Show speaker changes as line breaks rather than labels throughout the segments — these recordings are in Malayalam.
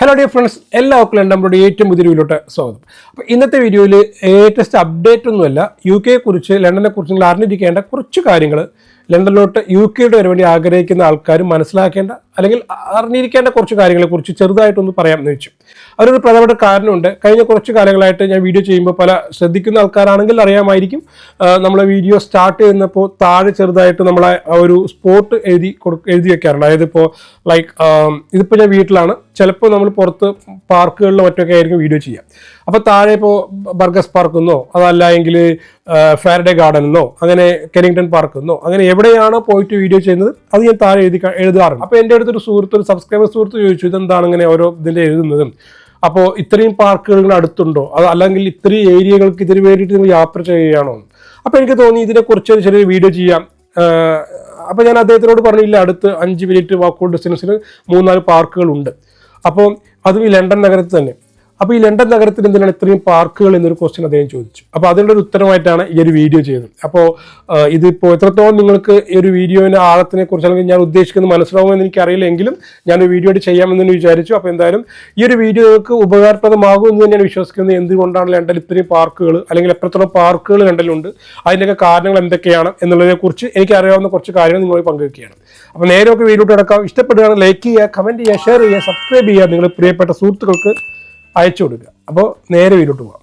ഹലോ ഡിയർ ഫ്രണ്ട്സ് എല്ലാവർക്കും നമ്മുടെ ഏറ്റവും പുതിയ വീഡിയോട്ട് സ്വാഗതം. അപ്പോൾ ഇന്നത്തെ വീഡിയോയിൽ ലേറ്റസ്റ്റ് അപ്ഡേറ്റ് ഒന്നുമല്ല. യു കെയെക്കുറിച്ച് ലണ്ടനെക്കുറിച്ച് ലണ്ടനെ കുറിച്ച് നിങ്ങൾ അറിഞ്ഞിരിക്കേണ്ട കുറച്ച് കാര്യങ്ങൾ ലണ്ടനിലോട്ട് യു കെയുടെ വരെ വേണ്ടി ആഗ്രഹിക്കുന്ന ആൾക്കാർ മനസ്സിലാക്കേണ്ട അല്ലെങ്കിൽ അറിഞ്ഞിരിക്കേണ്ട കുറച്ച് കാര്യങ്ങളെക്കുറിച്ച് ചെറുതായിട്ടൊന്ന് പറയാമെന്ന് വെച്ചു അവരൊരു പ്രധാനപ്പെട്ട കാരണമുണ്ട്. കഴിഞ്ഞ കുറച്ച് കാലങ്ങളായിട്ട് ഞാൻ വീഡിയോ ചെയ്യുമ്പോൾ പല ശ്രദ്ധിക്കുന്ന ആൾക്കാരാണെങ്കിൽ അറിയാമായിരിക്കും. നമ്മളെ വീഡിയോ സ്റ്റാർട്ട് ചെയ്യുന്നപ്പോൾ താഴെ ചെറുതായിട്ട് നമ്മളെ ഒരു സ്പോട്ട് എഴുതി എഴുതി വെക്കാറുണ്ട്. അതായത് ഇപ്പോൾ ലൈക്ക് ഇതിപ്പോൾ ഞാൻ വീട്ടിലാണ്. ചിലപ്പോൾ നമ്മൾ പുറത്ത് പാർക്കുകളിലോ മറ്റൊക്കെ ആയിരിക്കും വീഡിയോ ചെയ്യുക അപ്പോൾ താഴെ ഇപ്പോൾ ബർഗസ് പാർക്ക് എന്നോ അതല്ല എങ്കിൽ ഫാരഡേ ഗാർഡൻ എന്നോ അങ്ങനെ കെനിങ്ടൺ പാർക്ക് എന്നോ അങ്ങനെ എവിടെയാണോ പോയിട്ട് വീഡിയോ ചെയ്യുന്നത്? അത് ഞാൻ താഴെ എഴുതി എഴുതാറുണ്ട്. അപ്പോൾ എന്റെ അടുത്തൊരു സുഹൃത്ത് ഒരു സബ്സ്ക്രൈബർ സുഹൃത്ത് ചോദിച്ചു ഇതെന്താണ് ഇങ്ങനെ ഓരോ ഇതിന്റെ എഴുതുന്നതും? അപ്പോൾ ഇത്രയും പാർക്കുകൾ അടുത്തുണ്ടോ? അത് അല്ലെങ്കിൽ ഇത്രയും ഏരിയകൾക്ക് ഇതിന് വേണ്ടിയിട്ട് നിങ്ങൾ യാത്ര ചെയ്യുകയാണോ? അപ്പോൾ എനിക്ക് തോന്നി ഇതിനെക്കുറിച്ച് ചെറിയ വീഡിയോ ചെയ്യാം. അപ്പോൾ ഞാൻ അദ്ദേഹത്തിനോട് പറഞ്ഞില്ല അടുത്ത് അഞ്ച് മിനിറ്റ് വാക്കൗട്ട് ഡിസ്റ്റൻസിൽ മൂന്നാൽ പാർക്കുകളുണ്ട് അപ്പോൾ അതും ഈ ലണ്ടൻ നഗരത്തിൽ തന്നെ. അപ്പോൾ ഈ ലണ്ടൻ നഗരത്തിൽ എന്തിനാണ് ഇത്രയും പാർക്കുകൾ എന്നൊരു ക്വസ്റ്റ്യൻ അദ്ദേഹം ചോദിച്ചു. അപ്പോൾ അതിന്റെ ഒരു ഉത്തരമായിട്ടാണ് ഈ ഒരു വീഡിയോ ചെയ്തത്. അപ്പോൾ ഇതിപ്പോൾ എത്രത്തോളം നിങ്ങൾക്ക് ഈ ഒരു വീഡിയോയുടെ ആഴത്തിനെ കുറിച്ച് അല്ലെങ്കിൽ ഞാൻ ഉദ്ദേശിക്കുന്നത് മനസ്സിലാവുമെന്ന് എനിക്കറിയില്ലെങ്കിലും ഞാൻ ഒരു വീഡിയോ ചെയ്യാമെന്ന് വിചാരിച്ചു. അപ്പോൾ എന്തായാലും ഈ ഒരു വീഡിയോ നിങ്ങൾക്ക് ഉപകാരപ്രദമാകും എന്ന് തന്നെയാണ് വിശ്വസിക്കുന്നത്. എന്തുകൊണ്ടാണ് ലണ്ടനിൽ ഇത്രയും പാർക്കുകൾ അല്ലെങ്കിൽ എത്രത്തോളം പാർക്കുകൾ ലണ്ടനിലുണ്ട്? അതിന്റെയൊക്കെ കാരണങ്ങൾ എന്തൊക്കെയാണ് എന്നുള്ളതിനെക്കുറിച്ച് എനിക്ക് അറിയാവുന്ന കുറച്ച് കാര്യങ്ങൾ നിങ്ങളുമായി പങ്കുവയ്ക്കുകയാണ് അപ്പോൾ നേരെയൊക്കെ വീഡിയോ കിടക്കാം. ഇഷ്ടപ്പെടുകയാണ് ലൈക്ക് ചെയ്യുക കമന്റ് ചെയ്യുക ഷെയർ ചെയ്യുക സബ്സ്ക്രൈബ് ചെയ്യുക. നിങ്ങൾ പ്രിയപ്പെട്ട സുഹൃത്തുക്കൾക്ക് അയച്ചു കൊടുക്കുക. അപ്പോൾ നേരെ വീട്ടിലോട്ട് പോകാം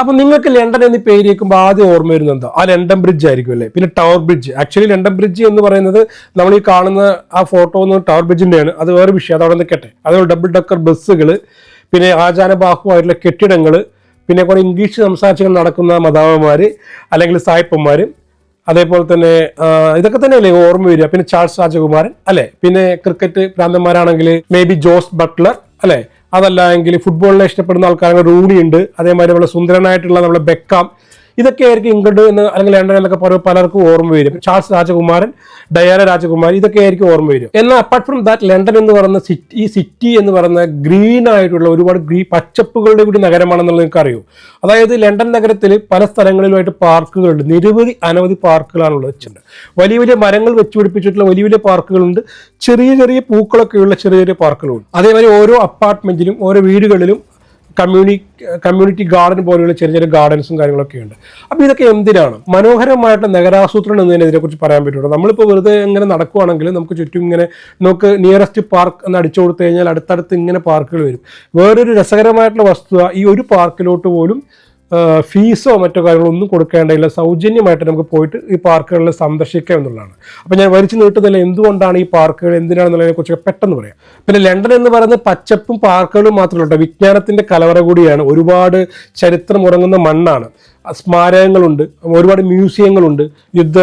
അപ്പൊ നിങ്ങൾക്ക് ലണ്ടൻ എന്ന് പേര് കേൾക്കുമ്പോൾ ആദ്യം ഓർമ്മ വരുന്നത് എന്താ? ആ ലണ്ടൻ ബ്രിഡ്ജ് ആയിരിക്കും അല്ലേ? പിന്നെ tower bridge actually London bridge എന്ന് പറയുന്നത് നമ്മൾ ഈ കാണുന്ന ആ ഫോട്ടോ ഒന്ന് ടവർ ബ്രിഡ്ജിന്റെയാണ് അത് വേറെ വിഷയം. അതവിടെ നിൽക്കട്ടെ. അതുപോലെ ഡബിൾ ഡക്കർ ബസ്സുകൾ പിന്നെ ആചാരബാഹുവായിട്ടുള്ള കെട്ടിടങ്ങൾ പിന്നെ കുറെ ഇംഗ്ലീഷ് സംസാരിച്ചുകൾ നടക്കുന്ന മതാവന്മാർ അല്ലെങ്കിൽ സായിപ്പന്മാർ അതേപോലെ തന്നെ ഇതൊക്കെ തന്നെയല്ലേ ഓർമ്മ വരിക. പിന്നെ ചാൾസ് രാജകുമാരൻ അല്ലെ? പിന്നെ ക്രിക്കറ്റ് ഭ്രാന്തന്മാരാണെങ്കിൽ മേ ബി ജോസ് ബട്ട്ലർ അല്ലെ? അതല്ല എങ്കിൽ ഫുട്ബോളിനെ ഇഷ്ടപ്പെടുന്ന ആൾക്കാരെ റൂണി ഉണ്ട്. അതേമാതിരി നമ്മുടെ സുന്ദരനായിട്ടുള്ള നമ്മളെ ബെക്കാം ഇതൊക്കെ ആയിരിക്കും ഇംഗ്ലണ്ട് എന്ന് അല്ലെങ്കിൽ ലണ്ടൻ എന്നൊക്കെ പറയുമ്പോൾ പലർക്കും ഓർമ്മ വരും. ചാൾസ് രാജകുമാരൻ ഡയാന രാജകുമാരി ഇതൊക്കെ ആയിരിക്കും ഓർമ്മ വരും. എന്നാൽ അപ്പാർട്ട് ഫ്രം ദാറ്റ് ലണ്ടൻ എന്ന് പറയുന്ന സിറ്റി ഈ സിറ്റി എന്ന് പറയുന്ന ഗ്രീൻ ആയിട്ടുള്ള ഒരുപാട് ഗ്രീ പച്ചപ്പുകളുടെ കൂടി നഗരമാണെന്നുള്ളത് നിങ്ങൾക്ക് അറിയൂ അതായത് ലണ്ടൻ നഗരത്തിൽ പല സ്ഥലങ്ങളിലുമായിട്ട് പാർക്കുകളുണ്ട്. നിരവധി അനവധി പാർക്കുകളാണുള്ളത് വെച്ചിട്ടുണ്ട്. വലിയ വലിയ മരങ്ങൾ വെച്ച് പിടിപ്പിച്ചിട്ടുള്ള വലിയ വലിയ പാർക്കുകളുണ്ട്. ചെറിയ ചെറിയ പൂക്കളൊക്കെയുള്ള ചെറിയ ചെറിയ പാർക്കുകളുണ്ട്. അതേമാതിരി ഓരോ അപ്പാർട്ട്മെന്റിലും ഓരോ വീടുകളിലും കമ്മ്യൂണി കമ്മ്യൂണിറ്റി ഗാർഡൻ പോലെയുള്ള ചെറിയ ചെറിയ ഗാർഡൻസും കാര്യങ്ങളൊക്കെ ഉണ്ട്. അപ്പോൾ ഇതൊക്കെ എന്തിനാണ്? മനോഹരമായിട്ട് നഗരാസൂത്രണം എന്നതിനെ ഇതിനെക്കുറിച്ച് പറയാൻ പറ്റുള്ളൂ. നമ്മളിപ്പോൾ വെറുതെ ഇങ്ങനെ നടക്കുവാണെങ്കിൽ നമുക്ക് ചുറ്റും ഇങ്ങനെ നമുക്ക് നിയറസ്റ്റ് പാർക്ക് എന്ന് അടിച്ചു കൊടുത്തു കഴിഞ്ഞാൽ അടുത്തടുത്ത് ഇങ്ങനെ പാർക്കുകൾ വരും. വേറൊരു രസകരമായിട്ടുള്ള വസ്തുത ഈ ഒരു പാർക്കിലോട്ട് പോലും ഫീസോ മറ്റോ കാര്യങ്ങളോ ഒന്നും കൊടുക്കേണ്ടതില്ല. സൗജന്യമായിട്ട് നമുക്ക് പോയിട്ട് ഈ പാർക്കുകളിൽ സന്ദർശിക്കാം എന്നുള്ളതാണ്. അപ്പോൾ ഞാൻ വരിച്ചു നീട്ടുന്നില്ല എന്തുകൊണ്ടാണ് ഈ പാർക്കുകൾ എന്തിനാണെന്നുള്ളതിനെ കുറിച്ച് പെട്ടെന്ന് പറയാം. പിന്നെ ലണ്ടൻ എന്ന് പറയുന്നത് പച്ചപ്പും പാർക്കുകളും മാത്രമല്ല വിജ്ഞാനത്തിന്റെ കലവറ കൂടിയാണ്. ഒരുപാട് ചരിത്രം ഉറങ്ങുന്ന മണ്ണാണ്. സ്മാരകങ്ങളുണ്ട് ഒരുപാട് മ്യൂസിയങ്ങളുണ്ട് യുദ്ധ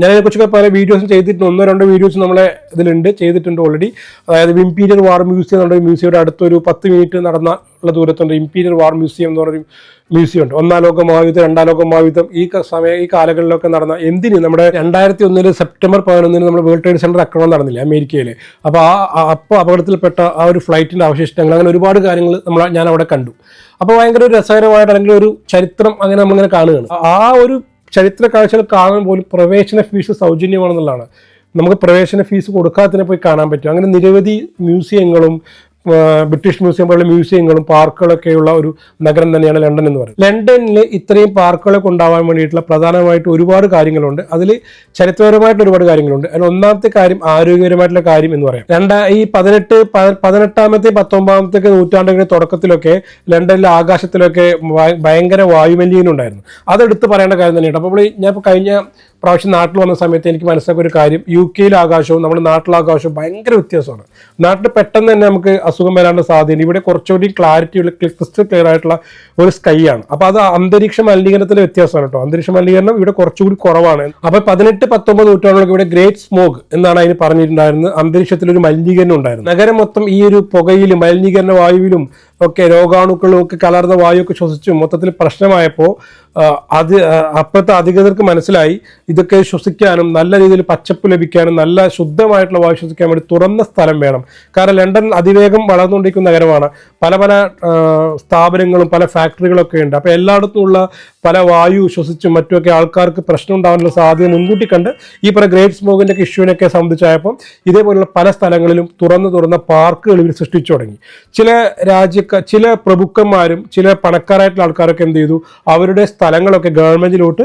ഞാൻ കുറിച്ചൊക്കെ പല വീഡിയോസും ചെയ്തിട്ടുണ്ട്. ഒന്നോ രണ്ടോ വീഡിയോസ് നമ്മളെ ഇതിലുണ്ട് ചെയ്തിട്ടുണ്ട് ഓൾറെഡി അതായത് ഇമ്പീരിയൽ വാർ മ്യൂസിയം എന്നുള്ള മ്യൂസിയയുടെ അടുത്തൊരു പത്ത് മിനിറ്റ് നടന്ന ഉള്ള ദൂരത്തുണ്ട്. ഇമ്പീരിയൽ വാർ മ്യൂസിയം എന്ന് പറഞ്ഞൊരു മ്യൂസിയം ഉണ്ട് ഒന്നാം ലോക മഹായുദ്ധം രണ്ടാം ലോക മഹായുദ്ധം ഈ സമയം ഈ കാലങ്ങളിലൊക്കെ നടന്ന എന്തിന് നമ്മുടെ രണ്ടായിരത്തി ഒന്നിൽ സെപ്റ്റംബർ പതിനൊന്നിന് നമ്മുടെ വേൾഡ് ട്രേഡ് സെന്റർ ആക്രമണം നടന്നില്ല അമേരിക്കയിൽ അപ്പോൾ ആ അപ്പോൾ അപകടത്തിൽപ്പെട്ട ആ ഒരു ഫ്ലൈറ്റിന്റെ അവശിഷ്ടങ്ങൾ അങ്ങനെ ഒരുപാട് കാര്യങ്ങൾ നമ്മൾ ഞാൻ അവിടെ കണ്ടു. അപ്പോൾ ഭയങ്കര ഒരു രസകരമായിട്ട് അല്ലെങ്കിൽ ഒരു ചരിത്രം അങ്ങനെ നമ്മളിങ്ങനെ കാണുകയാണ്. ആ ഒരു ചരിത്ര കാഴ്ചകൾ കാണാൻ പോലും പ്രവേശന ഫീസ് സൗജന്യമാണെന്നുള്ളതാണ്. നമുക്ക് പ്രവേശന ഫീസ് കൊടുക്കാതെ പോയി കാണാൻ പറ്റും. അങ്ങനെ നിരവധി മ്യൂസിയങ്ങളും ബ്രിട്ടീഷ് മ്യൂസിയം പോലുള്ള മ്യൂസിയങ്ങളും പാർക്കുകളൊക്കെയുള്ള ഒരു നഗരം തന്നെയാണ് ലണ്ടൻ എന്ന് പറയുന്നത്. ലണ്ടനിൽ ഇത്രയും പാർക്കുകളൊക്കെ ഉണ്ടാവാൻ വേണ്ടിയിട്ടുള്ള പ്രധാനമായിട്ട് ഒരുപാട് കാര്യങ്ങളുണ്ട്. അതിൽ ചരിത്രപരമായിട്ട് ഒരുപാട് കാര്യങ്ങളുണ്ട്. അതിൽ ഒന്നാമത്തെ കാര്യം ആരോഗ്യപരമായിട്ടുള്ള കാര്യം എന്ന് പറയാം. രണ്ടാ ഈ പതിനെട്ട് പതിനെട്ടാമത്തെ പത്തൊമ്പതാമത്തെ നൂറ്റാണ്ടുകളുടെ തുടക്കത്തിലൊക്കെ ലണ്ടനിലെ ആകാശത്തിലൊക്കെ ഭയങ്കര വായുമലിനുണ്ടായിരുന്നു അതെടുത്ത് പറയേണ്ട കാര്യം തന്നെയാണ് അപ്പോൾ ഞാൻ കഴിഞ്ഞ പ്രാവശ്യം നാട്ടിൽ വന്ന സമയത്ത് എനിക്ക് മനസ്സിലാക്കിയ ഒരു കാര്യം യു കെയിലെ ആകാശവും നമ്മുടെ നാട്ടിലെ ആകാശവും ഭയങ്കര വ്യത്യാസമാണ്. നാട്ടിൽ പെട്ടെന്ന് തന്നെ നമുക്ക് അസുഖം വരാനുള്ള സാധ്യത ഇവിടെ കുറച്ചുകൂടി ക്ലാരിറ്റി ഉള്ള ക്രിസ്റ്റൽ ക്ലിയർ ആയിട്ടുള്ള ഒരു സ്കൈ ആണ്. അപ്പൊ അത് അന്തരീക്ഷ മലിനീകരണത്തിന്റെ വ്യത്യാസമാണ് കേട്ടോ. അന്തരീക്ഷ മലിനീകരണം ഇവിടെ കുറച്ചുകൂടി കുറവാണ്. അപ്പൊ പതിനെട്ട് പത്തൊമ്പത് നൂറ്റാണ്ടുകൾ ഇവിടെ ഗ്രേറ്റ് സ്മോഗ് എന്നാണ് അതിന് പറഞ്ഞിട്ടുണ്ടായിരുന്നത്. അന്തരീക്ഷത്തിൽ ഒരു മലിനീകരണം ഉണ്ടായിരുന്നു. നഗരം മൊത്തം ഈ ഒരു പുകയിലും മലിനീകരണ വായുവിലും ഒക്കെ രോഗാണുക്കളും ഒക്കെ കലർന്ന വായുവൊക്കെ ശ്വസിച്ചും മൊത്തത്തിൽ പ്രശ്നമായപ്പോൾ അത് അപ്പോഴത്തെ അധികൃതർക്ക് മനസ്സിലായി ഇതൊക്കെ ശ്വസിക്കാനും നല്ല രീതിയിൽ പച്ചപ്പ് ലഭിക്കാനും നല്ല ശുദ്ധമായിട്ടുള്ള വായു ശ്വസിക്കാൻ വേണ്ടി തുറന്ന സ്ഥലം വേണം. കാരണം ലണ്ടൻ അതിവേഗം വളർന്നുകൊണ്ടിരിക്കുന്ന നഗരമാണ്. പല പല സ്ഥാപനങ്ങളും പല ഫാക്ടറികളൊക്കെ ഉണ്ട്. അപ്പോൾ എല്ലായിടത്തും ഉള്ള പല വായു ശ്വസിച്ചും മറ്റുമൊക്കെ ആൾക്കാർക്ക് പ്രശ്നം ഉണ്ടാകാനുള്ള സാധ്യത മുൻകൂട്ടി കണ്ട് ഈ പറയുന്ന ഗ്രേറ്റ് സ്മോഗിന്റെ ഒക്കെ ഇഷ്യൂവിനൊക്കെ സംബന്ധിച്ചായപ്പോൾ ഇതേപോലുള്ള പല സ്ഥലങ്ങളിലും തുറന്നു തുറന്ന പാർക്കുകൾ ഇവർ സൃഷ്ടിച്ചു തുടങ്ങി. ചില രാജ്യക്ക ചില പ്രഭുക്കന്മാരും ചില പണക്കാരായിട്ടുള്ള ആൾക്കാരൊക്കെ എന്ത് ചെയ്തു? അവരുടെ സ്ഥലങ്ങളൊക്കെ ഗവൺമെന്റിലോട്ട്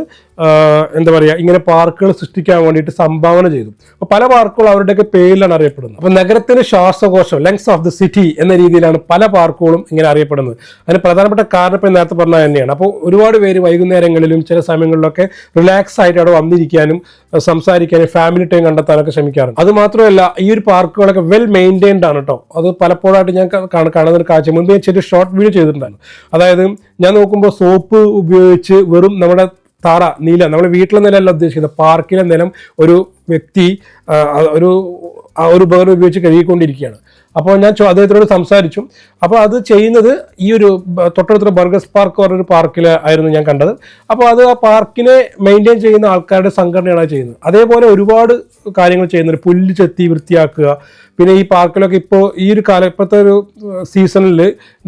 എന്താ പറയുക ഇങ്ങനെ പാർക്കുകൾ സൃഷ്ടിക്കാൻ വേണ്ടിയിട്ട് സംഭാവന ചെയ്തു. അപ്പോൾ പല പാർക്കുകളും അവരുടെയൊക്കെ പേരിലാണ് അറിയപ്പെടുന്നത്. അപ്പോൾ നഗരത്തിന്റെ ശ്വാസകോശം ലങ്സ് ഓഫ് ദി സിറ്റി എന്ന രീതിയിലാണ് പല പാർക്കുകളും ഇങ്ങനെ അറിയപ്പെടുന്നത്. അതിന് പ്രധാനപ്പെട്ട കാരണം ഇപ്പം നേരത്തെ പറഞ്ഞ തന്നെയാണ്. അപ്പോൾ ഒരുപാട് പേര് വൈകുന്നേരങ്ങളിലും ചില സമയങ്ങളിലൊക്കെ റിലാക്സ് ആയിട്ട് അവിടെ വന്നിരിക്കാനും സംസാരിക്കാനും ഫാമിലി ടൈം കണ്ടെത്താനൊക്കെ ശ്രമിക്കാറുണ്ട്. അത് മാത്രമല്ല ഈ ഒരു പാർക്കുകളൊക്കെ വെൽ മെയിന്റൈൻഡ് ആണ് കേട്ടോ അത് പലപ്പോഴായിട്ട് ഞാൻ കാണുന്ന ഒരു കാഴ്ച. മുൻപ് ഞാൻ ചെറിയ ഷോർട്ട് വീഡിയോ ചെയ്തിട്ടുണ്ടായിരുന്നു. അതായത് ഞാൻ നോക്കുമ്പോൾ സോപ്പ് ഉപയോഗിച്ച് വെറും നമ്മുടെ തറ നീല നമ്മുടെ വീട്ടിലെ നിലയല്ല ഉദ്ദേശിക്കുന്നത്. പാർക്കിലെ നിലം ഒരു വ്യക്തി ഒരു ആ ഒരു ഉപകരണം ഉപയോഗിച്ച് കഴുകിക്കൊണ്ടിരിക്കുകയാണ്. അപ്പോൾ ഞാൻ അദ്ദേഹത്തിനോട് സംസാരിച്ചു. അപ്പോൾ അത് ചെയ്യുന്നത് ഈ ഒരു തൊട്ടടുത്തുള്ള ബർഗസ് പാർക്ക് പറഞ്ഞൊരു പാർക്കിൽ ആയിരുന്നു ഞാൻ കണ്ടത്. അപ്പോൾ അത് ആ പാർക്കിനെ മെയിന്റെയിൻ ചെയ്യുന്ന ആൾക്കാരുടെ സംഘടനയാണ് ചെയ്യുന്നത്. അതേപോലെ ഒരുപാട് കാര്യങ്ങൾ ചെയ്യുന്നുണ്ട്. പുല്ല് ചെത്തി വൃത്തിയാക്കുക. പിന്നെ ഈ പാർക്കിലൊക്കെ ഇപ്പോൾ ഈ ഒരു കാല ഇപ്പോഴത്തെ ഒരു സീസണിൽ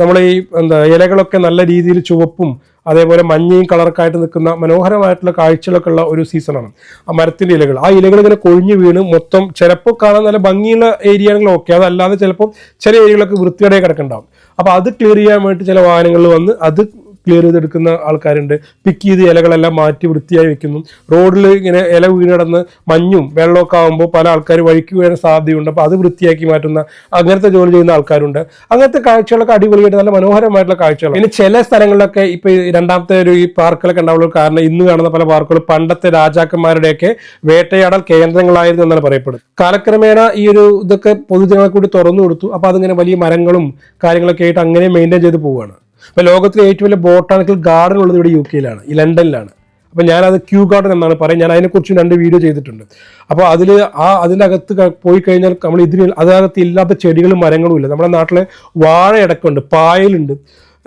നമ്മൾ ഈ എന്താ ഇലകളൊക്കെ നല്ല രീതിയിൽ ചുവപ്പും അതേപോലെ മഞ്ഞയും കളറൊക്കെ ആയിട്ട് നിൽക്കുന്ന മനോഹരമായിട്ടുള്ള കാഴ്ചകളൊക്കെ ഉള്ള ഒരു സീസണാണ് ആ മരത്തിന്റെ ഇലകൾ. ആ ഇലകൾ ഇങ്ങനെ കൊഴിഞ്ഞു വീണ് മൊത്തം ചിലപ്പോൾ കാണാൻ നല്ല ഭംഗിയുള്ള ഏരിയ ആണെങ്കിൽ ഓക്കെ അതല്ലാതെ ചിലപ്പോൾ ചില ഏരിയകളൊക്കെ വൃത്തിയുടെ കിടക്കുന്നുണ്ടാവും. അപ്പോൾ അത് ക്ലിയർ ചെയ്യാൻ വേണ്ടി ചില വാഹനങ്ങൾ വന്ന് അത് ക്ലിയർ ചെയ്തെടുക്കുന്ന ആൾക്കാരുണ്ട്. പിക്ക് ചെയ്ത് ഇലകളെല്ലാം മാറ്റി വൃത്തിയായി വെക്കുന്നു. റോഡിൽ ഇങ്ങനെ ഇല വീണടന്ന് മഞ്ഞും വെള്ളമൊക്കെ ആകുമ്പോൾ പല ആൾക്കാർ വഴിക്ക് വീഴാൻ സാധ്യതയുണ്ട്. അപ്പോൾ അത് വൃത്തിയാക്കി മാറ്റുന്ന അങ്ങനത്തെ ജോലി ചെയ്യുന്ന ആൾക്കാരുണ്ട്. അങ്ങനത്തെ കാഴ്ചകളൊക്കെ അടിപൊളിയായിട്ട് നല്ല മനോഹരമായിട്ടുള്ള കാഴ്ചകൾ പിന്നെ ചില സ്ഥലങ്ങളിലൊക്കെ ഇപ്പോൾ രണ്ടാമത്തെ ഒരു ഈ പാർക്കുകളൊക്കെ ഉണ്ടാവുള്ള കാരണം ഇന്ന് കാണുന്ന പല പാർക്കുകളും പണ്ടത്തെ രാജാക്കന്മാരുടെയൊക്കെ വേട്ടയാടൽ കേന്ദ്രങ്ങളായിരുന്നു എന്നാണ് പറയപ്പെടുന്നത്. കാലക്രമേണ ഈ ഒരു ഇതൊക്കെ പൊതുജനങ്ങളെ കൂടി തുറന്നു കൊടുത്തു. അപ്പോൾ അതിങ്ങനെ വലിയ മരങ്ങളും കാര്യങ്ങളൊക്കെ ആയിട്ട് അങ്ങനെ മെയിന്റെയിൻ ചെയ്ത് പോവുകയാണ്. അപ്പൊ ലോകത്തിലെ ഏറ്റവും വലിയ ബോട്ടാണിക്കൽ ഗാർഡൻ ഉള്ളത് ഇവിടെ യു കെയിലാണ് ഈ ലണ്ടനിലാണ്. അപ്പോൾ ഞാനത് ക്യൂ ഗാർഡൻ എന്നാണ് പറയുന്നത് ഞാൻ അതിനെക്കുറിച്ച് രണ്ട് വീഡിയോ ചെയ്തിട്ടുണ്ട്. അപ്പോൾ അതിൽ ആ അതിനകത്ത് പോയി കഴിഞ്ഞാൽ നമ്മൾ ഇതിന് അതിനകത്ത് ഇല്ലാത്ത ചെടികളും മരങ്ങളും ഇല്ല. നമ്മുടെ നാട്ടിലെ വാഴ അടക്കമുണ്ട് പായലുണ്ട്.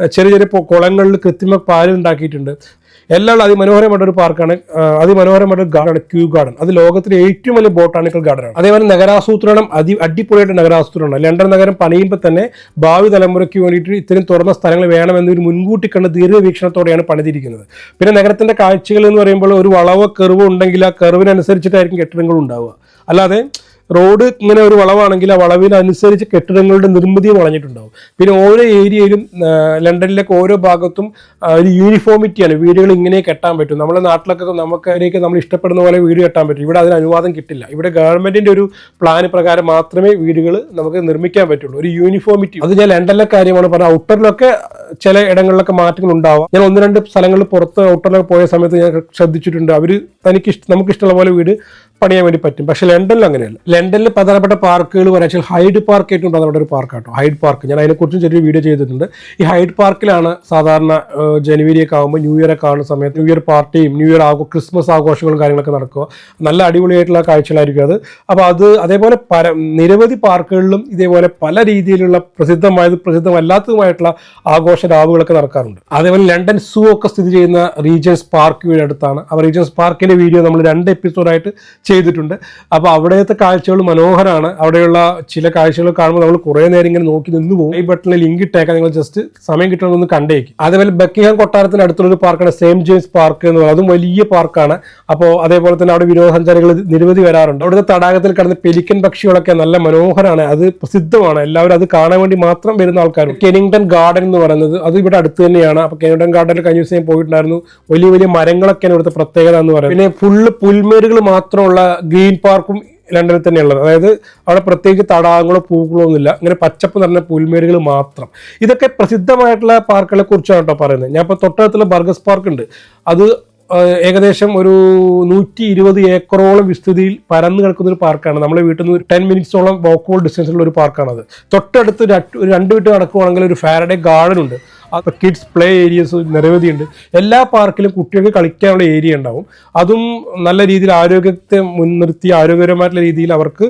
ചെറിയ ചെറിയ കുളങ്ങളിൽ കൃത്രിമ പാലം ഉണ്ടാക്കിയിട്ടുണ്ട്. എല്ലാം അതിമനോഹരമായിട്ട് ഒരു പാർക്കാണ്. അതിമനോഹരമായിട്ട് ഒരു ഗാർഡൻ ക്യൂ ഗാർഡൻ. അത് ലോകത്തിലെ ഏറ്റവും വലിയ ബോട്ടാണിക്കൽ ഗാർഡനാണ്. അതേപോലെ നഗരാസൂത്രണം അതി അടിപൊളിയായിട്ട് നഗരാസൂത്രണം ലണ്ടൻ നഗരം പണിയുമ്പോൾ തന്നെ ഭാവി തലമുറയ്ക്ക് വേണ്ടിയിട്ട് ഇത്തരം തുറന്ന സ്ഥലങ്ങൾ വേണമെന്നൊരു മുൻകൂട്ടി കണ്ട് ദീർഘവീക്ഷണത്തോടെയാണ് പണിതിരിക്കുന്നത്. പിന്നെ നഗരത്തിന്റെ കാഴ്ചകൾ എന്ന് പറയുമ്പോൾ ഒരു വളവോ കെറിവോ ഉണ്ടെങ്കിൽ ആ കെറിവിനനുസരിച്ചിട്ടായിരിക്കും കെട്ടിടങ്ങൾ ഉണ്ടാവുക. അല്ലാതെ റോഡ് ഇങ്ങനെ ഒരു വളവാണെങ്കിൽ ആ വളവിനനുസരിച്ച് കെട്ടിടങ്ങളുടെ നിർമ്മിതിയും വളഞ്ഞിട്ടുണ്ടാവും. പിന്നെ ഓരോ ഏരിയയിലും ലണ്ടനിലൊക്കെ ഓരോ ഭാഗത്തും ഒരു യൂണിഫോമിറ്റിയാണ് വീടുകൾ ഇങ്ങനെ കെട്ടാൻ പറ്റും. നമ്മളെ നാട്ടിലൊക്കെ നമുക്ക് അതിലേക്ക് നമ്മൾ ഇഷ്ടപ്പെടുന്ന പോലെ വീട് കെട്ടാൻ പറ്റും. ഇവിടെ അതിന് അനുവാദം കിട്ടില്ല. ഇവിടെ ഗവൺമെന്റിന്റെ ഒരു പ്ലാൻ പ്രകാരം മാത്രമേ വീടുകൾ നമുക്ക് നിർമ്മിക്കാൻ പറ്റുള്ളൂ. ഒരു യൂണിഫോമിറ്റി അത് ഞാൻ ലണ്ടനിലെ കാര്യമാണ് പറഞ്ഞത്. ഔട്ടറിലൊക്കെ ചില ഇടങ്ങളിലൊക്കെ മാറ്റങ്ങൾ ഉണ്ടാവാം. ഞാൻ ഒന്ന് രണ്ട് സ്ഥലങ്ങളിൽ പുറത്ത് ഔട്ടറിലൊക്കെ പോയ സമയത്ത് ഞാൻ ശ്രദ്ധിച്ചിട്ടുണ്ട്. അവർ തനിക്ക് നമുക്ക് ഇഷ്ടമുള്ള പോലെ വീട് പണിയാൻ വേണ്ടി പറ്റും. പക്ഷെ ലണ്ടനിൽ അങ്ങനെയല്ല. ലണ്ടനിൽ പ്രധാനപ്പെട്ട പാർക്കുകൾ പറയാച്ചാൽ ഹൈഡ് പാർക്ക് ഏറ്റവും പ്രധാനപ്പെട്ട ഒരു പാർക്കാട്ടോ. Hyde Park. ഞാൻ അതിനെക്കുറിച്ചും ചെറിയൊരു വീഡിയോ ചെയ്തിട്ടുണ്ട്. ഈ ഹൈഡ് പാർക്കിലാണ് സാധാരണ ജനുവരി ഒക്കെ ആകുമ്പോൾ ന്യൂ ഇയർ ഒക്കെ കാണുന്ന സമയത്ത് ന്യൂ ഇയർ പാർട്ടിയും ന്യൂ ഇയർ ആഘോ ക്രിസ്മസ് ആഘോഷങ്ങളും കാര്യങ്ങളൊക്കെ നടക്കുക. നല്ല അടിപൊളിയായിട്ടുള്ള കാഴ്ചകളായിരിക്കും അത്. അപ്പോൾ അത് അതേപോലെ പല നിരവധി പാർക്കുകളിലും ഇതേപോലെ പല രീതിയിലുള്ള പ്രസിദ്ധമായത് പ്രസിദ്ധമല്ലാത്തതുമായിട്ടുള്ള ആഘോഷ രാവുകളൊക്കെ നടക്കാറുണ്ട്. അതേപോലെ ലണ്ടൻ സൂ ഒക്കെ സ്ഥിതി ചെയ്യുന്ന റീജൻസ് പാർക്ക് അടുത്താണ്. അപ്പോൾ റീജൻസ് പാർക്കിന്റെ വീഡിയോ നമ്മൾ രണ്ട് എപ്പിസോഡായിട്ട് ചെയ്തിട്ടുണ്ട്. അപ്പോൾ അവിടുത്തെ കാഴ്ചകൾ മനോഹരമാണ് അവിടെയുള്ള ചില കാഴ്ചകൾ കാണുമ്പോൾ നമ്മൾ കുറേ നേരം ഇങ്ങനെ നോക്കി നിന്ന് പോകും. ഈ ബട്ടണിൽ ലിങ്ക് ഇട്ടേക്കാൻ നിങ്ങൾ ജസ്റ്റ് സമയം കിട്ടണമെന്ന് കണ്ടേക്കും. അതേപോലെ ബക്കിംഗ്ഹാം കൊട്ടാരത്തിന് അടുത്തുള്ളൊരു പാർക്കാണ് സെയിം ജെയിംസ് പാർക്ക് എന്ന് പറയുന്നത്. അതും വലിയ പാർക്കാണ്. അപ്പോൾ അതേപോലെ തന്നെ അവിടെ വിനോദസഞ്ചാരികൾ നിരവധി വരാറുണ്ട്. അവിടുത്തെ തടാകത്തിൽ കടന്ന് പെലിക്കൻ പക്ഷികളൊക്കെ നല്ല മനോഹരമാണ് അത് പ്രസിദ്ധമാണ്. എല്ലാവരും അത് കാണാൻ വേണ്ടി മാത്രം വരുന്ന ആൾക്കാരും കെനിങ്ടൺ ഗാർഡൻ എന്ന് പറയുന്നത് അത് ഇവിടെ അടുത്ത് തന്നെയാണ്. അപ്പോൾ കെനിങ്ടൺ ഗാർഡനിൽ കഴിഞ്ഞ ദിവസം പോയിട്ടുണ്ടായിരുന്നു. വലിയ വലിയ മരങ്ങളൊക്കെയാണ് ഇവിടുത്തെ പ്രത്യേകത എന്ന് പറയുന്നത്. പിന്നെ ഫുള്ള് പുൽമേരുകൾ മാത്രമുള്ള ഗ്രീൻ പാർക്കും ലണ്ടനിൽ തന്നെയുള്ളത്. അതായത് അവിടെ പ്രത്യേകിച്ച് തടാകങ്ങളോ പൂക്കളോ ഒന്നുമില്ല. ഇങ്ങനെ പച്ചപ്പ് നിറഞ്ഞ പുൽമേടുകൾ മാത്രം. ഇതൊക്കെ പ്രസിദ്ധമായിട്ടുള്ള പാർക്കുകളെ കുറിച്ചാണ് കേട്ടോ പറയുന്നത്. ഞാൻ ഇപ്പോൾ തൊട്ടടുത്തുള്ള ബർഗസ് പാർക്ക് ഉണ്ട്. അത് ഏകദേശം ഒരു നൂറ്റി ഇരുപത് ഏക്കറോളം വിസ്തൃതിയിൽ പരന്നു കിടക്കുന്ന ഒരു പാർക്കാണ്. നമ്മുടെ വീട്ടിൽ നിന്ന് ടെൻ മിനിറ്റ്സോളം വോക്കോൾ ഡിസ്റ്റൻസിലുള്ള ഒരു പാർക്കാണത്. തൊട്ടടുത്ത് ഒരു രണ്ട് വീട്ട് നടക്കുവാണെങ്കിൽ ഒരു ഫാരഡേ ഗാർഡൻ ഉണ്ട്. കിഡ്സ് പ്ലേ ഏരിയസ് നിരവധിയുണ്ട് എല്ലാ പാർക്കിലും കുട്ടികൾക്ക് കളിക്കാനുള്ള ഏരിയ ഉണ്ടാവും. അതും നല്ല രീതിയിൽ ആരോഗ്യത്തെ മുൻനിർത്തി ആരോഗ്യപരമായിട്ടുള്ള രീതിയിൽ അവർക്ക്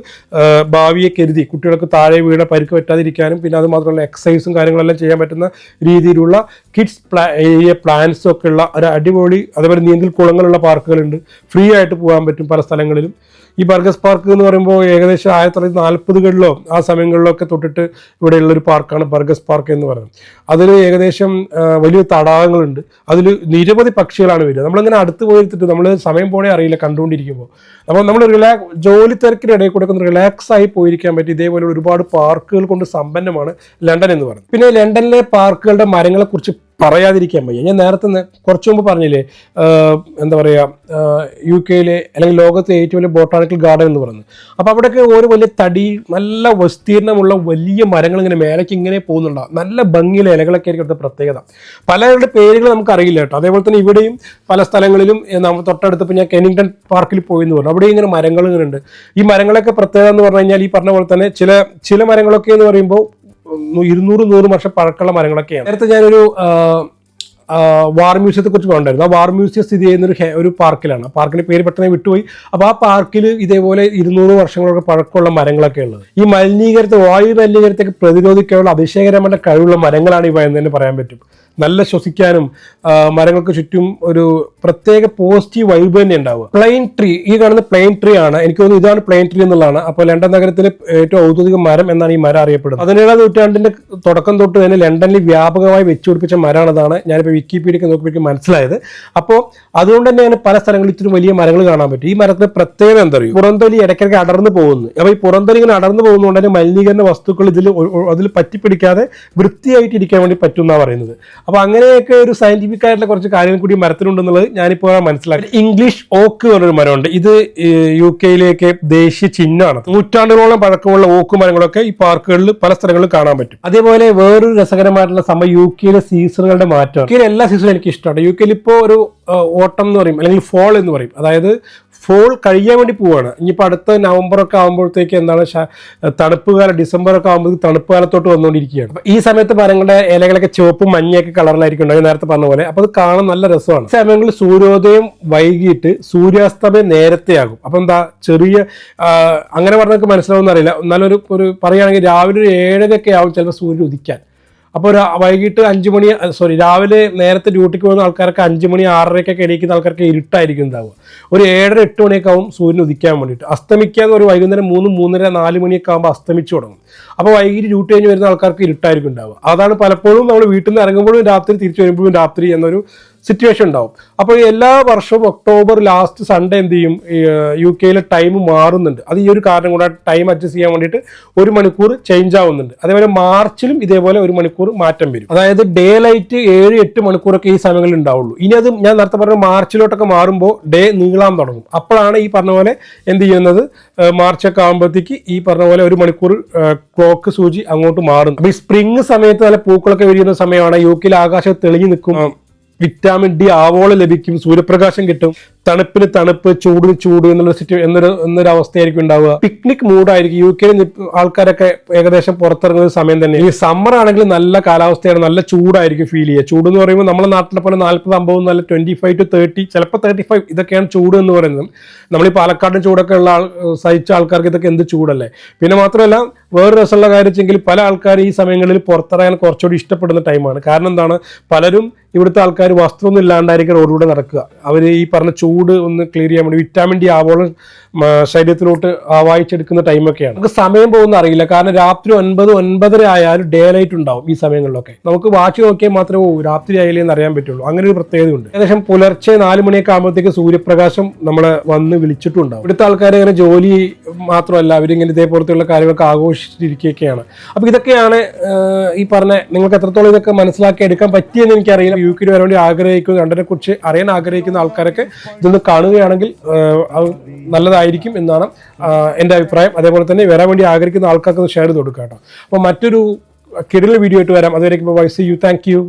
ഭാവിയെ കരുതി കുട്ടികൾക്ക് താഴെ വീണ പരിക്ക് പറ്റാതിരിക്കാനും പിന്നെ അതുമാത്രമല്ല എക്സസൈസും കാര്യങ്ങളെല്ലാം ചെയ്യാൻ പറ്റുന്ന രീതിയിലുള്ള കിഡ്സ് പ്ലാ ഏരിയ പ്ലാൻസും ഒക്കെ ഉള്ള ഒരു അടിപൊളി അതേപോലെ നീന്തൽ കുളങ്ങളുള്ള പാർക്കുകളുണ്ട്. ഫ്രീ ആയിട്ട് പോകാൻ പറ്റും പല സ്ഥലങ്ങളിലും. ഈ ബർഗസ് പാർക്ക് എന്ന് പറയുമ്പോൾ ഏകദേശം ആയിരത്തി തൊള്ളായിരത്തി നാൽപ്പതുകളിലോ ആ സമയങ്ങളിലോ ഒക്കെ തൊട്ടിട്ട് ഇവിടെയുള്ളൊരു പാർക്കാണ് ബർഗസ് പാർക്ക് എന്ന് പറയുന്നത്. അതിൽ ഏകദേശം ആ, വലിയ തടാകങ്ങളുണ്ട്. അതിൽ നിരവധി പക്ഷികളാണ് വരിക. നമ്മളിങ്ങനെ അടുത്ത് പോയിരുത്തിട്ട് നമ്മൾ സമയം പോണേ അറിയില്ല കണ്ടുകൊണ്ടിരിക്കുമ്പോൾ അപ്പോൾ നമ്മൾ റിലാക്സ് ജോലി തിരക്കിനിടയിൽ കൂടെ ഒന്ന് റിലാക്സ് ആയി പോയിരിക്കാൻ പറ്റി. ഇതേപോലെ ഒരുപാട് പാർക്കുകൾ കൊണ്ട് സമ്പന്നമാണ് ലണ്ടൻ എന്ന് പറയുന്നത്. പിന്നെ ലണ്ടനിലെ പാർക്കുകളുടെ മരങ്ങളെ കുറിച്ച് പറയാതിരിക്കാൻ വയ്യ. ഞാൻ നേരത്തെ കുറച്ചു മുമ്പ് പറഞ്ഞില്ലേ എന്താ പറയുക യു കെയിലെ അല്ലെങ്കിൽ ലോകത്തെ ഏറ്റവും വലിയ ബോട്ടാണിക്കൽ ഗാർഡൻ എന്ന് പറയുന്നത്. അപ്പോൾ അവിടെയൊക്കെ ഓരോ വലിയ തടി നല്ല വിസ്തീർണമുള്ള വലിയ മരങ്ങൾ ഇങ്ങനെ മേലേക്ക് ഇങ്ങനെ പോകുന്നുണ്ടാവും നല്ല ഭംഗിയിലെ ഇലകളൊക്കെ ആയിരിക്കും അവിടുത്തെ പ്രത്യേകത. പലരുടെ പേരുകൾ നമുക്ക് അറിയില്ല കേട്ടോ. അതേപോലെ തന്നെ ഇവിടെയും പല സ്ഥലങ്ങളിലും തൊട്ടടുത്തപ്പോൾ ഞാൻ കെനിങ്ടൺ പാർക്കിൽ പോയി എന്ന് പറഞ്ഞു. അവിടെ ഇങ്ങനെ മരങ്ങൾ ഇങ്ങനെ ഉണ്ട്. ഈ മരങ്ങളൊക്കെ പ്രത്യേകത എന്ന് പറഞ്ഞു കഴിഞ്ഞാൽ ഈ പറഞ്ഞ പോലെ തന്നെ ചില ചില മരങ്ങളൊക്കെ എന്ന് പറയുമ്പോൾ ഇരുന്നൂറ് നൂറ് വർഷം പഴക്കമുള്ള മരങ്ങളൊക്കെയാണ്. നേരത്തെ ഞാനൊരു വാർ മ്യൂസിയത്തെ കുറിച്ച് പറഞ്ഞിരുന്നു ആ വാർ മ്യൂസിയം സ്ഥിതി ചെയ്യുന്ന ഒരു ഒരു പാർക്കിലാണ്. ആ പാർക്കിന്റെ പേര് പെട്ടെന്ന് വിട്ടുപോയി. അപ്പോൾ ആ പാർക്കിൽ ഇതേപോലെ ഇരുന്നൂറ് വർഷങ്ങളൊക്കെ പഴക്കമുള്ള മരങ്ങളൊക്കെ ഉള്ളത്. ഈ മലിനീകരണത്തെ വായു മലിനീകരണത്തെ പ്രതിരോധിക്കാനുള്ള അതിശയകരമായ കഴിവുള്ള മരങ്ങളാണ് ഇവ എന്ന് തന്നെ പറയാൻ പറ്റും. നല്ല ശ്വസിക്കാനും മരങ്ങൾക്ക് ചുറ്റും ഒരു പ്രത്യേക പോസിറ്റീവ് വൈബ് തന്നെ ഉണ്ടാവുക. പ്ലെയിൻ ട്രീ ഈ കാണുന്ന പ്ലെയിൻ ട്രീ ആണ്. എനിക്ക് തോന്നുന്നു ഇതാണ് പ്ലെയിൻ ട്രീ എന്നുള്ളതാണ്. അപ്പോൾ ലണ്ടൻ നഗരത്തിലെ ഏറ്റവും ഔദ്യോഗിക മരം എന്നാണ് ഈ മരം അറിയപ്പെടുന്നത്. പതിനേഴാം നൂറ്റാണ്ടിന്റെ തുടക്കം തൊട്ട് തന്നെ ലണ്ടനിൽ വ്യാപകമായി വെച്ചുപിടിപ്പിച്ച മരമാണതാണ് ഞാനിപ്പോൾ വിക്കിപീഡിയക്ക് നോക്കിയപ്പോഴേക്കും മനസ്സിലായത്. അപ്പോൾ അതുകൊണ്ട് തന്നെയാണ് പല സ്ഥലങ്ങളിൽ ഇത്തിരി വലിയ മരങ്ങൾ കാണാൻ പറ്റും. ഈ മരത്തിന്റെ പ്രത്യേകത എന്താ പറയുക പുറന്തൊലി ഇടയ്ക്കിടയ്ക്ക് അടർന്നു പോകുന്നു. അപ്പോൾ ഈ പുറന്തൊലി ഇങ്ങനെ അടർന്നു പോകുന്നതുകൊണ്ട് തന്നെ മലിനീകരണ വസ്തുക്കൾ ഇതിൽ അതിൽ പറ്റിപ്പിടിക്കാതെ വൃത്തിയായിട്ട് ഇരിക്കാൻ വേണ്ടി പറ്റും എന്നാണ് പറയുന്നത്. അപ്പോൾ അങ്ങനെയൊക്കെ ഒരു സയന്റിഫിക് ആയിട്ടുള്ള കുറച്ച് കാര്യങ്ങൾ കൂടി മരത്തിനുണ്ടെന്നുള്ളത് ഞാനിപ്പോൾ മനസ്സിലാക്കി. ഇംഗ്ലീഷ് ഓക്ക് എന്നൊരു മരമുണ്ട്. ഇത് യു കെയിലേക്ക് ദേശീയ ചിഹ്നമാണ്. നൂറ്റാണ്ടുകളോളം പഴക്കമുള്ള ഓക്ക് മരങ്ങളൊക്കെ ഈ പാർക്കുകളിൽ പല സ്ഥലങ്ങളിലും കാണാൻ പറ്റും. അതേപോലെ വേറൊരു രസകരമായിട്ടുള്ള സമയം യു കെയിലെ സീസണുകളുടെ മാറ്റം യു കെയിലെ എല്ലാ സീസണും എനിക്ക് ഇഷ്ടമാണ്. യു കെയിൽ ഇപ്പോൾ ഒരു ഓട്ടം എന്ന് പറയും അല്ലെങ്കിൽ ഫോൾ എന്ന് പറയും. അതായത് ഫോൾ കഴിയാൻ വേണ്ടി പോവുകയാണ് ഇനിയിപ്പോൾ അടുത്ത നവംബർ ഒക്കെ ആകുമ്പോഴത്തേക്ക് എന്താണ് തണുപ്പ് കാലം ഡിസംബർ ഒക്കെ ആകുമ്പോൾ തണുപ്പ് കാലത്തോട്ട് വന്നുകൊണ്ടിരിക്കുകയാണ്. ഈ സമയത്ത് മരങ്ങളുടെ ഇലകളൊക്കെ ചുവപ്പും മഞ്ഞയൊക്കെ കളറിലായിരിക്കും ഉണ്ടാവും ഞാൻ നേരത്തെ പറഞ്ഞ പോലെ. അപ്പോൾ അത് കാണാൻ നല്ല രസമാണ്. സമയങ്ങളിൽ സൂര്യോദയം വൈകിട്ട് സൂര്യാസ്തമയം നേരത്തെയാകും. അപ്പം എന്താ ചെറിയ അങ്ങനെ പറഞ്ഞാൽ മനസ്സിലാവുന്ന അറിയില്ല. നല്ലൊരു ഒരു പറയുകയാണെങ്കിൽ രാവിലെ ഒരു ഏഴരയൊക്കെ ആവും ചിലപ്പോൾ സൂര്യൻ ഉദിക്കാൻ. അപ്പോൾ ഒരു വൈകിട്ട് അഞ്ച് മണി സോറി രാവിലെ നേരത്തെ ഡ്യൂട്ടിക്ക് പോകുന്ന ആൾക്കാർക്ക് അഞ്ച് മണി ആറരയ്ക്കൊക്കെ എണീക്കുന്ന ആൾക്കാർക്ക് ഇരുട്ടായിരിക്കും ഉണ്ടാവുക ഒരു ഏഴര എട്ട് മണിയൊക്കെ ആവും സൂര്യൻ ഉദിക്കാൻ വേണ്ടിയിട്ട്. അസ്തമിക്കാൻ ഒരു വൈകുന്നേരം മൂന്ന് മൂന്നര നാല് മണിയൊക്കെ ആകുമ്പോൾ അസ്തമിച്ചു തുടങ്ങും. അപ്പോൾ വൈകിട്ട് ഡ്യൂട്ടി കഴിഞ്ഞ് വരുന്ന ആൾക്കാർക്ക് ഇരുട്ടായിരിക്കും ഉണ്ടാവുക. അതാണ് പലപ്പോഴും നമ്മൾ വീട്ടിൽ നിന്ന് ഇറങ്ങുമ്പോഴും രാത്രി തിരിച്ചു വരുമ്പോഴും രാത്രി എന്നൊരു സിറ്റുവേഷൻ ഉണ്ടാവും. അപ്പോൾ എല്ലാ വർഷവും ഒക്ടോബർ ലാസ്റ്റ് സൺഡേ എന്ത് ചെയ്യും? യു കെയിലെ ടൈം മാറുന്നുണ്ട്. അത് ഈ ഒരു കാരണം കൂടെ ടൈം അഡ്ജസ്റ്റ് ചെയ്യാൻ വേണ്ടിയിട്ട് ഒരു മണിക്കൂർ ചേഞ്ച് ആവുന്നുണ്ട്. അതേപോലെ മാർച്ചിലും ഇതേപോലെ ഒരു മണിക്കൂർ മാറ്റം വരും. അതായത് ഡേ ലൈറ്റ് ഏഴ് എട്ട് മണിക്കൂറൊക്കെ ഈ സമയങ്ങളിൽ ഉണ്ടാവുള്ളൂ. ഇനി അത് ഞാൻ നേരത്തെ പറഞ്ഞ മാർച്ചിലോട്ടൊക്കെ മാറുമ്പോൾ ഡേ നീളാൻ തുടങ്ങും. അപ്പോഴാണ് ഈ പറഞ്ഞ പോലെ എന്ത് ചെയ്യുന്നത്? മാർച്ചൊക്കെ ആകുമ്പോഴത്തേക്ക് ഈ പറഞ്ഞ പോലെ ഒരു മണിക്കൂർ ക്ലോക്ക് സൂചി അങ്ങോട്ട് മാറും അപ്പൊ ഈ സ്പ്രിംഗ് സമയത്ത് നല്ല പൂക്കളൊക്കെ വിരിയുന്ന സമയമാണ് യു കെയിൽ ആകാശം തെളിഞ്ഞു നിൽക്കും. വിറ്റാമിൻ ഡി ആവോളം ലഭിക്കും സൂര്യപ്രകാശം കിട്ടും. തണുപ്പിന് തണുപ്പ് ചൂടിന് ചൂട് എന്നുള്ള സിറ്റു എന്നൊരു എന്നൊരു അവസ്ഥയായിരിക്കും ഉണ്ടാവുക പിക്നിക് മൂഡായിരിക്കും യു കെയിൽ ആൾക്കാരൊക്കെ ഏകദേശം പുറത്തിറങ്ങുന്ന സമയം തന്നെ. ഈ സമ്മർ ആണെങ്കിൽ നല്ല കാലാവസ്ഥയാണ്. നല്ല ചൂടായിരിക്കും ഫീൽ ചെയ്യുക. ചൂട് എന്ന് പറയുമ്പോൾ നമ്മുടെ നാട്ടിലെ പോലെ നാൽപ്പത് അമ്പത് നല്ല ട്വന്റി ഫൈവ് ടു തേർട്ടി ചിലപ്പോൾ തേർട്ടി ഫൈവ് ഇതൊക്കെയാണ് ചൂട് എന്ന് പറയുന്നത്. നമ്മൾ ഈ പാലക്കാടിന് ചൂടൊക്കെ ഉള്ള ആൾ സഹിച്ച ആൾക്കാർക്ക് ഇതൊക്കെ എന്ത് ചൂടല്ലേ? പിന്നെ മാത്രമല്ല വേറെ രസമുള്ള കാര്യം വെച്ചെങ്കിൽ പല ആൾക്കാർ ഈ സമയങ്ങളിൽ പുറത്തിറങ്ങാൻ കുറച്ചുകൂടി ഇഷ്ടപ്പെടുന്ന ടൈമാണ് കാരണം എന്താണ്? പലരും ഇവിടുത്തെ ആൾക്കാർ വസ്ത്രമൊന്നും ഇല്ലാണ്ടായിരിക്കും റോഡിലൂടെ നടക്കുക. അവർ ഈ പറഞ്ഞ ചൂട് ഒന്ന് ക്ലിയർ ചെയ്യാൻ വേണ്ടി വിറ്റാമിൻ ഡി ആവോളം ശരീരത്തിലോട്ട് വായിച്ചെടുക്കുന്ന ടൈമൊക്കെയാണ്. നമുക്ക് സമയം പോകുന്ന അറിയില്ല. കാരണം രാത്രി ഒൻപത് ഒൻപതര ആയാലും ഡേ ലൈറ്റ് ഉണ്ടാവും ഈ സമയങ്ങളിലൊക്കെ. നമുക്ക് വാച്ച് നോക്കിയാൽ മാത്രമേ ഓ രാത്രി ആയില്ലേ എന്ന് അറിയാൻ പറ്റുള്ളൂ. അങ്ങനെ ഒരു പ്രത്യേകതയുണ്ട്. ഏകദേശം പുലർച്ചെ നാല് മണിയൊക്കെ ആകുമ്പോഴത്തേക്ക് സൂര്യപ്രകാശം നമ്മളെ വന്ന് വിളിച്ചിട്ടുണ്ടാവും. ഇവിടുത്തെ ആൾക്കാരെ ഇങ്ങനെ ജോലി മാത്രമല്ല അവരിങ്ങനെ ഇതേപോലത്തെയുള്ള കാര്യങ്ങളൊക്കെ ആഘോഷിച്ചിരിക്കുകയൊക്കെയാണ്. അപ്പോൾ ഇതൊക്കെയാണ് ഈ പറഞ്ഞ നിങ്ങൾക്ക് എത്രത്തോളം ഇതൊക്കെ മനസ്സിലാക്കി എടുക്കാൻ പറ്റിയെന്ന് എനിക്കറിയില്ല. യു കെയിൽ വരാൻ വേണ്ടി ആഗ്രഹിക്കുന്ന രണ്ടിനെ കുറിച്ച് അറിയാൻ ആഗ്രഹിക്കുന്ന ആൾക്കാരൊക്കെ ഇതൊന്ന് കാണുകയാണെങ്കിൽ അത് നല്ലതായിരിക്കും എന്നാണ് എന്റെ അഭിപ്രായം. അതേപോലെ തന്നെ വരാൻ വേണ്ടി ആഗ്രഹിക്കുന്ന ആൾക്കാർക്ക് ഷെയർ ചെയ്ത് കൊടുക്കാം കേട്ടോ അപ്പോൾ മറ്റൊരു കിടില വീഡിയോ ആയിട്ട് വരാം. അതുവരെ വൈസ് യു താങ്ക് യു